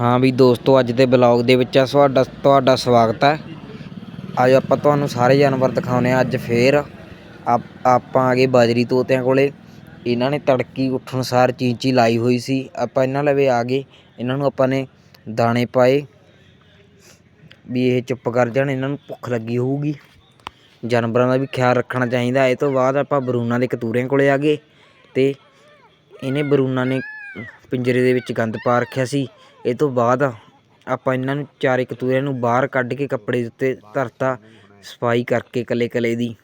ਹਾਂ ਵੀ ਦੋਸਤੋ, ਅੱਜ ਦੇ ਬਲੌਗ ਦੇ ਵਿੱਚ ਤੁਹਾਡਾ ਤੁਹਾਡਾ ਸਵਾਗਤ ਹੈ। ਅੱਜ ਆਪਾਂ ਤੁਹਾਨੂੰ ਸਾਰੇ ਜਾਨਵਰ ਦਿਖਾਉਨੇ ਆ ਅੱਜ ਫੇਰ। ਆਪ- ਆਪਾਂ ਆ ਗਏ ਬਾਜਰੀ ਤੋਤਿਆਂ ਕੋਲੇ। ਇਹਨਾਂ ਨੇ ਤੜਕੀ ਉੱਠਣ ਸਾਰ ਚੀਂਚੀ ਲਾਈ ਹੋਈ ਸੀ। ਆਪਾਂ ਇਹਨਾਂ ਲਵੇ ਆ ਗਏ। ਇਹਨਾਂ ਨੂੰ ਆਪਾਂ ਨੇ ਦਾਣੇ ਪਾਏ। ਵੀ ਇਹ ਚੁੱਪ ਕਰ ਜਾਣ, ਇਹਨਾਂ ਨੂੰ ਭੁੱਖ ਲੱਗੀ ਹੋਊਗੀ। ਜਾਨਵਰਾਂ ਦਾ ਵੀ ਖਿਆਲ ਰੱਖਣਾ ਚਾਹੀਦਾ। ਇਹ ਤੋਂ ਬਾਅਦ ਆਪਾਂ ਬਰੂਨਾਂ ਦੇ ਕਤੂਰਿਆਂ ਕੋਲੇ ਆ ਗਏ। ਤੇ ਇਹਨੇ ਬਰੂਨਾ ਨੇ ਪਿੰਜਰੇ ਦੇ ਵਿੱਚ ਗੰਦ ਪਾ ਰੱਖਿਆ ਸੀ। ਇਹ ਤੋਂ ਬਾਅਦ ਆਪਾਂ ਇਹਨਾਂ ਨੂੰ ਚਾਰੇ ਕਤੂਰਿਆਂ ਨੂੰ ਬਾਹਰ ਕੱਢ ਕੇ ਕੱਪੜੇ ਦੇ ਉੱਤੇ ਧਰਤਾ, ਸਫ਼ਾਈ ਕਰਕੇ ਕਲੇ ਕਲੇ ਦੀ।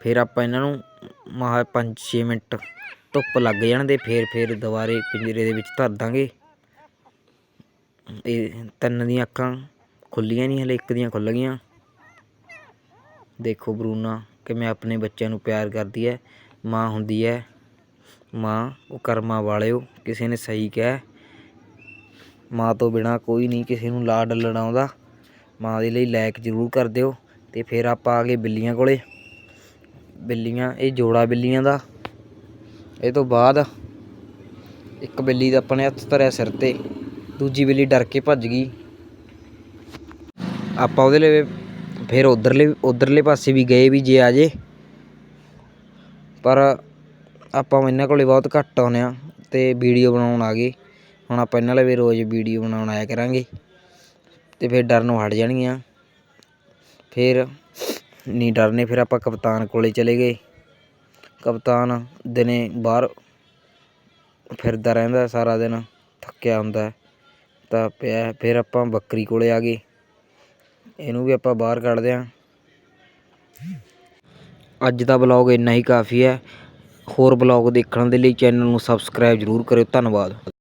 ਫਿਰ ਆਪਾਂ ਇਹਨਾਂ ਨੂੰ ਮਹਾ 5-6 ਮਿੰਟ ਧੁੱਪ ਲੱਗ ਜਾਣ ਦੇ, ਫਿਰ ਫਿਰ ਦੁਬਾਰੇ ਪਿੰਜਰੇ ਦੇ ਵਿੱਚ ਧਰ ਦਾਂਗੇ। ਇਹ ਤਿੰਨ ਦੀਆਂ ਅੱਖਾਂ ਖੁੱਲੀਆਂ ਨਹੀਂ, ਹਲੇ ਇੱਕ ਦੀਆਂ ਖੁੱਲ ਗਈਆਂ। ਦੇਖੋ ਬਰੂਨਾ, ਕਿਵੇਂ ਆਪਣੇ ਬੱਚਿਆਂ ਨੂੰ ਪਿਆਰ ਕਰਦੀ ਹੈ, ਮਾਂ ਹੁੰਦੀ ਹੈ। ਮਾਂ, ਉਹ ਕਰਮਾਂ ਵਾਲਿਓ, ਕਿਸੇ ਨੇ ਸਹੀ ਕਿਹਾ ਮਾਂ ਤੋਂ ਬਿਨਾ ਕੋਈ ਨਹੀਂ ਕਿਸੇ ਨੂੰ ਲਾ ਲਾਡ ਆਉਂਦਾ। ਮਾਂ ਦੇ ਲਈ ਲਾਇਕ ਜ਼ਰੂਰ ਕਰ ਦਿਓ ਤੇ ਫਿਰ ਆਪਾਂ ਆ ਗਏ ਬਿੱਲੀਆਂ ਕੋਲੇ। ਬਿੱਲੀਆਂ, ਇਹ ਜੋੜਾ ਬਿੱਲੀਆਂ ਦਾ। ਇਹ ਤੋਂ ਬਾਅਦ ਇੱਕ ਬਿੱਲੀ ਦਾ ਆਪਣੇ ਹੱਥ ਧਰਿਆ ਸਿਰ ਤੇ, ਦੂਜੀ ਬਿੱਲੀ ਡਰ ਕੇ ਭੱਜ ਗਈ। ਆਪਾਂ ਉਹਦੇ ਲਈ ਫਿਰ ਉਧਰਲੇ ਉਧਰਲੇ ਪਾਸੇ ਵੀ ਗਏ ਵੀ ਜੇ ਆ ਜੇ। ਪਰ ਆਪਾਂ ਇਹਨਾਂ ਕੋਲ ਬਹੁਤ ਘੱਟ ਆਉਂਦੇ ਹਾਂ ਅਤੇ ਵੀਡੀਓ ਬਣਾਉਣ ਆ ਗਏ। ਹੁਣ ਆਪਾਂ ਇਹਨਾਂ ਲਈ ਵੀ ਰੋਜ਼ ਵੀਡੀਓ ਬਣਾਉਣ ਆਇਆ ਕਰਾਂਗੇ ਅਤੇ ਫਿਰ ਡਰ ਨੂੰ ਹਟ ਜਾਣਗੀਆਂ। ਫਿਰ ਨਹੀਂ ਡਰਨੇ, ਫਿਰ ਆਪਾਂ ਕਪਤਾਨ ਕੋਲੇ ਚਲੇ ਗਏ। ਕਪਤਾਨ ਦਿਨੇ ਬਾਹਰ ਫਿਰਦਾ ਰਹਿੰਦਾ ਸਾਰਾ ਦਿਨ ਥੱਕਿਆ ਹੁੰਦਾ ਤਾਂ ਪਿਆ ਫਿਰ ਆਪਾਂ ਬੱਕਰੀ ਕੋਲੇ ਆ ਗਏ। ਇਹਨੂੰ ਵੀ ਆਪਾਂ ਬਾਹਰ ਕੱਢਦੇ ਹਾਂ। ਅੱਜ ਦਾ ਬਲੌਗ ਇੰਨਾ ਹੀ ਕਾਫੀ ਹੈ। ਹੋਰ ਬਲੌਗ ਦੇਖਣ ਦੇ ਲਈ ਚੈਨਲ ਨੂੰ ਸਬਸਕ੍ਰਾਈਬ ਜ਼ਰੂਰ ਕਰਿਓ। ਧੰਨਵਾਦ।